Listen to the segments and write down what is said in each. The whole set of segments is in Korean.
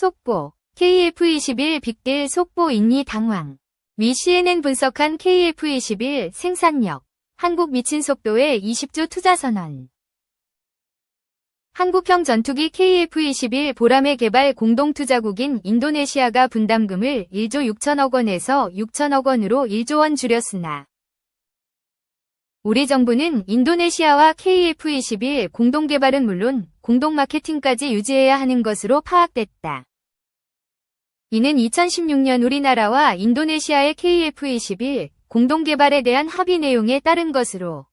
속보 KF21 빅딜 속보 인니 당황. 미 CNN 분석한 KF21 생산력. 한국 미친 속도의 20조 투자 선언. 한국형 전투기 KF-21 보람의 개발 공동투자국인 인도네시아가 분담금을 1조 6천억 원에서 6천억 원으로 1조 원 줄였으나 우리 정부는 인도네시아와 KF-21 공동개발은 물론 공동 마케팅까지 유지해야 하는 것으로 파악됐다. 이는 2016년 우리나라와 인도네시아의 KF-21 공동개발에 대한 합의 내용에 따른 것으로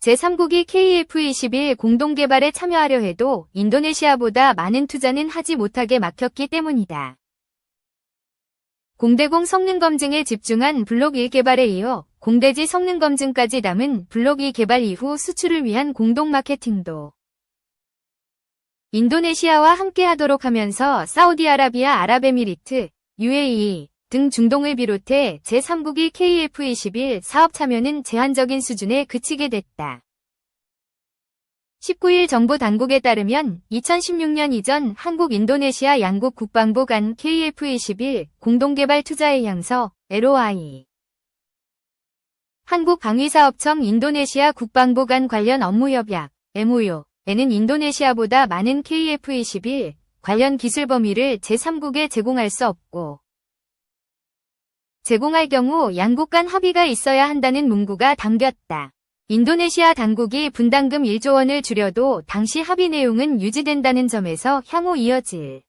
제3국이 KF-21 공동개발에 참여하려 해도 인도네시아보다 많은 투자는 하지 못하게 막혔기 때문이다. 공대공 성능 검증에 집중한 블록 1 개발에 이어 공대지 성능 검증까지 담은 블록 2 개발 이후 수출을 위한 공동 마케팅도 인도네시아와 함께 하도록 하면서 사우디아라비아 아랍에미리트, UAE 등 중동을 비롯해 제3국이 KF-21 사업 참여는 제한적인 수준에 그치게 됐다. 19일 정부 당국에 따르면 2016년 이전 한국 인도네시아 양국 국방부 간 KF-21 공동개발 투자의 향서 LOI 한국방위사업청 인도네시아 국방부 간 관련 업무협약 MOU 에는 인도네시아보다 많은 KF-21 관련 기술 범위를 제3국에 제공할 수 없고 제공할 경우 양국 간 합의가 있어야 한다는 문구가 담겼다. 인도네시아 당국이 분담금 1조 원을 줄여도 당시 합의 내용은 유지된다는 점에서 향후 이어질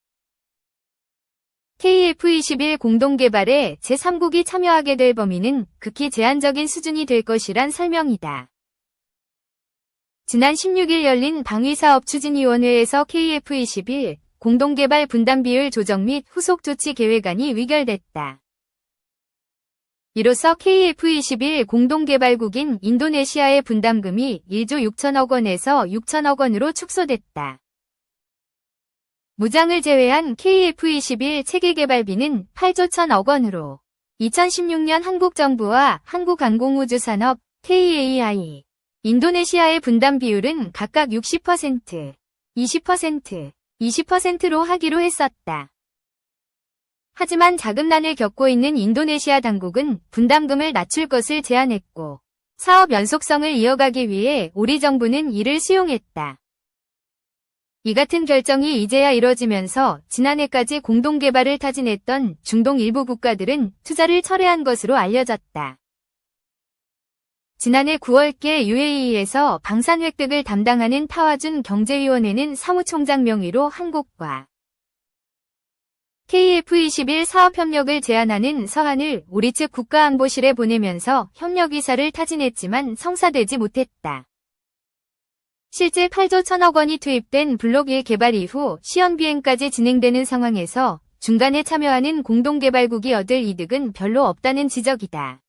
KF-21 공동개발에 제3국이 참여하게 될 범위는 극히 제한적인 수준이 될 것이란 설명이다. 지난 16일 열린 방위사업 추진위원회에서 KF-21 공동개발 분담 비율 조정 및 후속 조치 계획안이 의결됐다. 이로써 KF-21 공동개발국인 인도네시아의 분담금이 1조 6천억 원에서 6천억 원으로 축소됐다. 무장을 제외한 KF-21 체계개발비는 8조 1천억 원으로 2016년 한국 정부와 한국항공우주산업 KAI 인도네시아의 분담 비율은 각각 60%, 20%, 20%로 하기로 했었다. 하지만 자금난을 겪고 있는 인도네시아 당국은 분담금을 낮출 것을 제안했고 사업 연속성을 이어가기 위해 우리 정부는 이를 수용했다. 이 같은 결정이 이제야 이뤄지면서 지난해까지 공동개발을 타진했던 중동 일부 국가들은 투자를 철회한 것으로 알려졌다. 지난해 9월께 UAE에서 방산 획득을 담당하는 타와준 경제위원회는 사무총장 명의로 한국과 KF-21 사업협력을 제안하는 서한을 우리 측 국가안보실에 보내면서 협력이사를 타진했지만 성사되지 못했다. 실제 8조 1천억 원이 투입된 블록 1 개발 이후 시험 비행까지 진행되는 상황에서 중간에 참여하는 공동개발국이 얻을 이득은 별로 없다는 지적이다.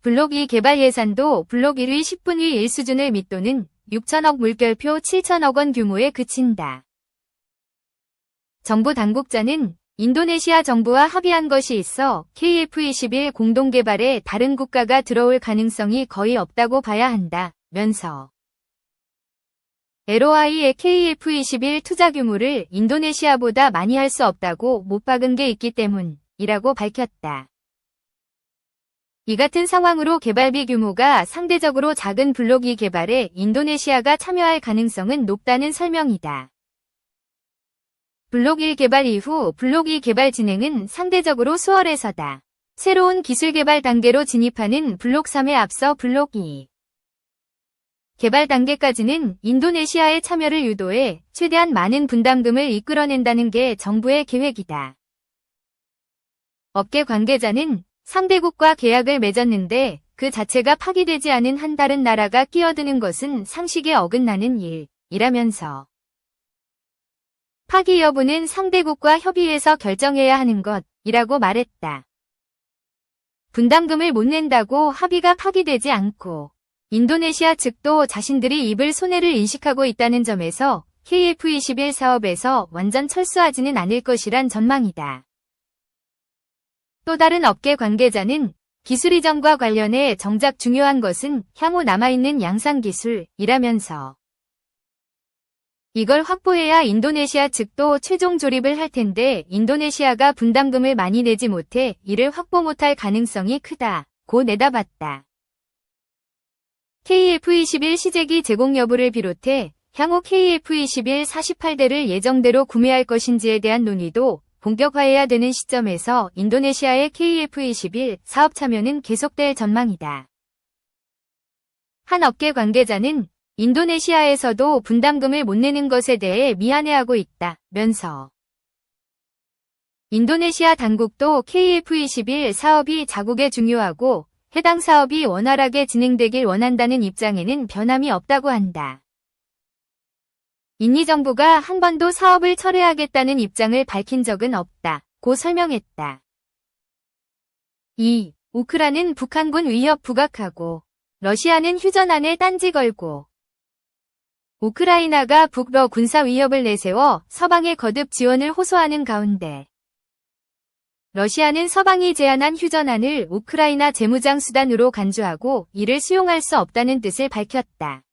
블록 2 개발 예산도 블록 1위 10분의 1 수준을 밑도는 6천억 물결표 7천억 원 규모에 그친다. 정부 당국자는 인도네시아 정부와 합의한 것이 있어 KF-21 공동개발에 다른 국가가 들어올 가능성이 거의 없다고 봐야 한다. 면서 LOI의 KF-21 투자 규모를 인도네시아보다 많이 할 수 없다고 못 박은 게 있기 때문이라고 밝혔다. 이 같은 상황으로 개발비 규모가 상대적으로 작은 블록 2 개발에 인도네시아가 참여할 가능성은 높다는 설명이다. 블록 1 개발 이후 블록 2 개발 진행은 상대적으로 수월해서다. 새로운 기술 개발 단계로 진입하는 블록 3에 앞서 블록 2 개발 단계까지는 인도네시아의 참여를 유도해 최대한 많은 분담금을 이끌어낸다는 게 정부의 계획이다. 업계 관계자는 상대국과 계약을 맺었는데 그 자체가 파기되지 않은 한 다른 나라가 끼어드는 것은 상식에 어긋나는 일이라면서 파기 여부는 상대국과 협의해서 결정해야 하는 것이라고 말했다. 분담금을 못 낸다고 합의가 파기되지 않고 인도네시아 측도 자신들이 입을 손해를 인식하고 있다는 점에서 KF-21 사업에서 완전 철수하지는 않을 것이란 전망이다. 또 다른 업계 관계자는 기술 이전과 관련해 정작 중요한 것은 향후 남아있는 양산 기술이라면서 이걸 확보해야 인도네시아 측도 최종 조립을 할 텐데 인도네시아가 분담금을 많이 내지 못해 이를 확보 못할 가능성이 크다. 고 내다봤다. KF-21 시제기 제공 여부를 비롯해 향후 KF-21 48대를 예정대로 구매할 것인지에 대한 논의도 본격화해야 되는 시점에서 인도네시아의 KF-21 사업 참여는 계속될 전망이다. 한 업계 관계자는 인도네시아에서도 분담금을 못 내는 것에 대해 미안해하고 있다. 면서 인도네시아 당국도 KF-21 사업이 자국에 중요하고 해당 사업이 원활하게 진행되길 원한다는 입장에는 변함이 없다고 한다. 인니 정부가 한 번도 사업을 철회하겠다는 입장을 밝힌 적은 없다. 고 설명했다. 2. 우크라는 북한군 위협 부각하고 러시아는 휴전안에 딴지 걸고 우크라이나가 북러 군사 위협을 내세워 서방에 거듭 지원을 호소하는 가운데 러시아는 서방이 제안한 휴전안을 우크라이나 재무장 수단으로 간주하고 이를 수용할 수 없다는 뜻을 밝혔다.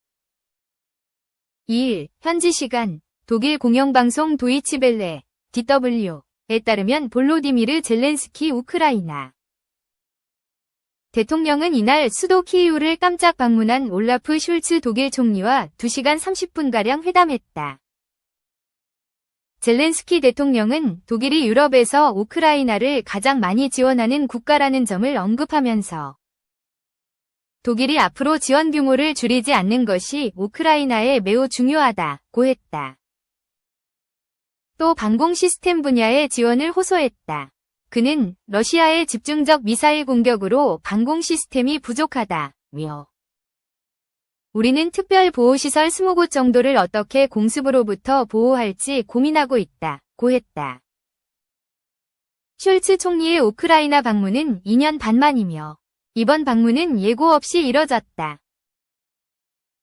2일 현지 시간 독일 공영방송 도이치벨레 DW에 따르면 볼로디미르 젤렌스키 우크라이나 대통령은 이날 수도 키이우를 깜짝 방문한 올라프 슐츠 독일 총리와 2시간 30분가량 회담했다. 젤렌스키 대통령은 독일이 유럽에서 우크라이나를 가장 많이 지원하는 국가라는 점을 언급하면서 독일이 앞으로 지원 규모를 줄이지 않는 것이 우크라이나에 매우 중요하다고 했다. 또 방공 시스템 분야의 지원을 호소했다. 그는 러시아의 집중적 미사일 공격으로 방공 시스템이 부족하다며 우리는 특별 보호시설 20곳 정도를 어떻게 공습으로부터 보호할지 고민하고 있다. 고 했다. 숄츠 총리의 우크라이나 방문은 2년 반 만이며 이번 방문은 예고 없이 이뤄졌다.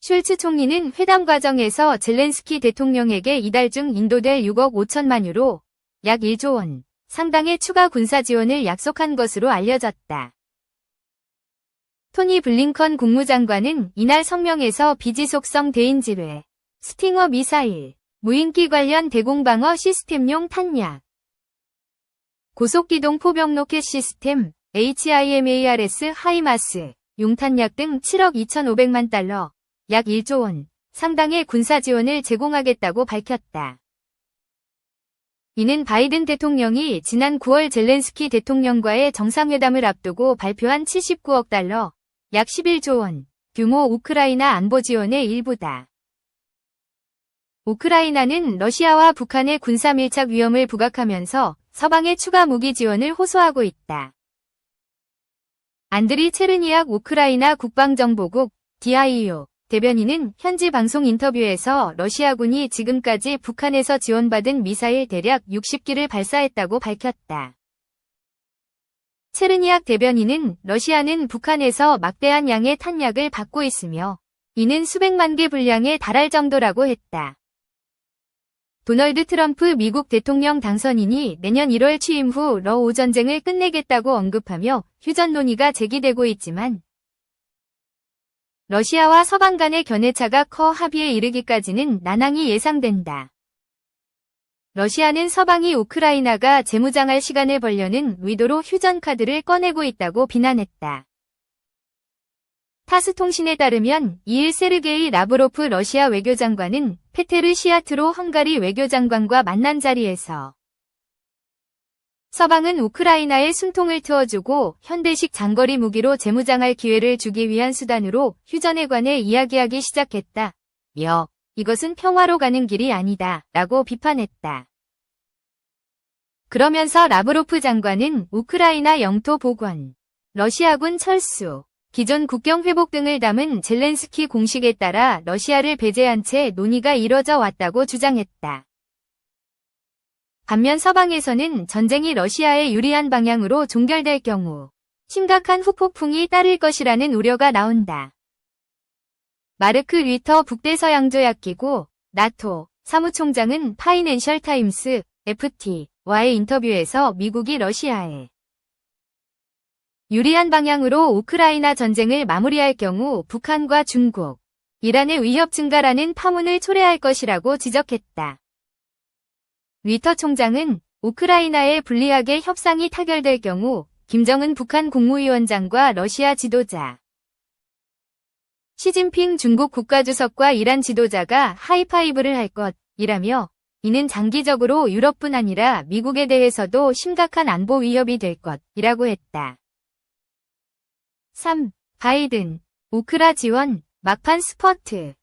슐츠 총리는 회담 과정에서 젤렌스키 대통령에게 이달 중 인도될 6억 5천만 유로, 약 1조 원 상당의 추가 군사 지원을 약속한 것으로 알려졌다. 토니 블링컨 국무장관은 이날 성명에서 비지속성 대인지뢰, 스팅어 미사일, 무인기 관련 대공방어 시스템용 탄약, 고속기동 포병 로켓 시스템, HIMARS 하이마스, 용탄약 등 7억 2,500만 달러, 약 1조 원 상당의 군사 지원을 제공하겠다고 밝혔다. 이는 바이든 대통령이 지난 9월 젤렌스키 대통령과의 정상회담을 앞두고 발표한 79억 달러, 약 11조 원 규모 우크라이나 안보 지원의 일부다. 우크라이나는 러시아와 북한의 군사 밀착 위험을 부각하면서 서방의 추가 무기 지원을 호소하고 있다. 안드리 체르니악 우크라이나 국방정보국 DIU 대변인은 현지 방송 인터뷰에서 러시아군이 지금까지 북한에서 지원받은 미사일 대략 60기를 발사했다고 밝혔다. 체르니악 대변인은 러시아는 북한에서 막대한 양의 탄약을 받고 있으며 이는 수백만 개 분량에 달할 정도라고 했다. 도널드 트럼프 미국 대통령 당선인이 내년 1월 취임 후 러오 전쟁을 끝내겠다고 언급하며 휴전 논의가 제기되고 있지만 러시아와 서방 간의 견해차가 커 합의에 이르기까지는 난항이 예상된다. 러시아는 서방이 우크라이나가 재무장할 시간을 벌려는 의도로 휴전 카드를 꺼내고 있다고 비난했다. 타스 통신에 따르면 2일 세르게이 라브로프 러시아 외교장관은 페테르 시아트로 헝가리 외교장관과 만난 자리에서 서방은 우크라이나에 숨통을 트워주고 현대식 장거리 무기로 재무장할 기회를 주기 위한 수단으로 휴전에 관해 이야기하기 시작했다. 며 이것은 평화로 가는 길이 아니다 라고 비판했다. 그러면서 라브로프 장관은 우크라이나 영토 복원, 러시아군 철수, 기존 국경 회복 등을 담은 젤렌스키 공식에 따라 러시아를 배제한 채 논의가 이뤄져 왔다고 주장했다. 반면 서방에서는 전쟁이 러시아에 유리한 방향으로 종결될 경우 심각한 후폭풍이 따를 것이라는 우려가 나온다. 마르크 리터 북대서양조약기구 나토 사무총장은 파이낸셜 타임스 FT와의 인터뷰에서 미국이 러시아에 유리한 방향으로 우크라이나 전쟁을 마무리할 경우 북한과 중국, 이란의 위협 증가라는 파문을 초래할 것이라고 지적했다. 리터 총장은 우크라이나에 불리하게 협상이 타결될 경우 김정은 북한 국무위원장과 러시아 지도자, 시진핑 중국 국가주석과 이란 지도자가 하이파이브를 할 것이라며 이는 장기적으로 유럽뿐 아니라 미국에 대해서도 심각한 안보 위협이 될 것이라고 했다. 3. 바이든, 우크라 지원, 막판 스퍼트.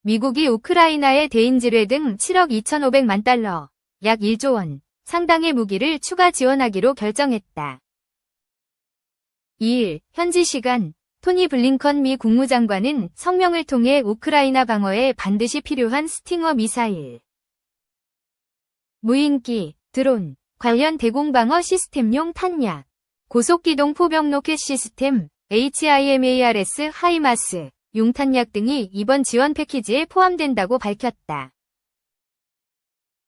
미국이 우크라이나의 대인지뢰 등 7억 2,500만 달러, 약 1조 원 상당의 무기를 추가 지원하기로 결정했다. 2일, 현지 시간, 토니 블링컨 미 국무장관은 성명을 통해 우크라이나 방어에 반드시 필요한 스팅어 미사일, 무인기, 드론, 관련 대공방어 시스템용 탄약, 고속기동 포병 로켓 시스템, HIMARS 하이마스, 용탄약 등이 이번 지원 패키지에 포함된다고 밝혔다.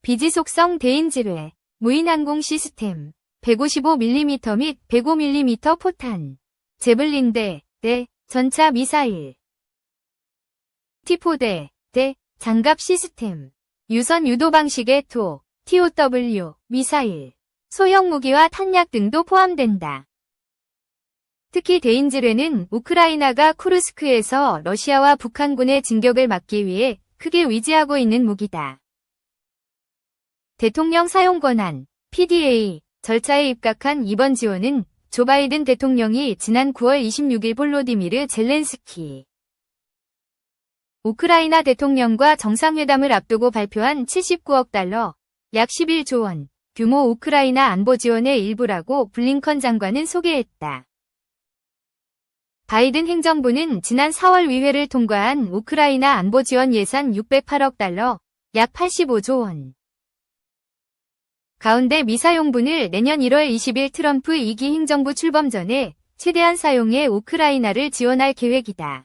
비지속성 대인지뢰, 무인항공 시스템, 155mm 및 105mm 포탄, 제블린대, 대, 전차 미사일, T4대, 대, 장갑 시스템, 유선 유도 방식의 토, TOW, 미사일, 소형 무기와 탄약 등도 포함된다. 특히 대인지뢰는 우크라이나가 쿠르스크에서 러시아와 북한군의 진격을 막기 위해 크게 의지하고 있는 무기다. 대통령 사용 권한, PDA, 절차에 입각한 이번 지원은 조 바이든 대통령이 지난 9월 26일 볼로디미르 젤렌스키 우크라이나 대통령과 정상회담을 앞두고 발표한 79억 달러, 약 11조 원 규모 우크라이나 안보 지원의 일부라고 블링컨 장관은 소개했다. 바이든 행정부는 지난 4월 의회를 통과한 우크라이나 안보 지원 예산 608억 달러, 약 85조 원. 가운데 미사용분을 내년 1월 20일 트럼프 2기 행정부 출범 전에 최대한 사용해 우크라이나를 지원할 계획이다.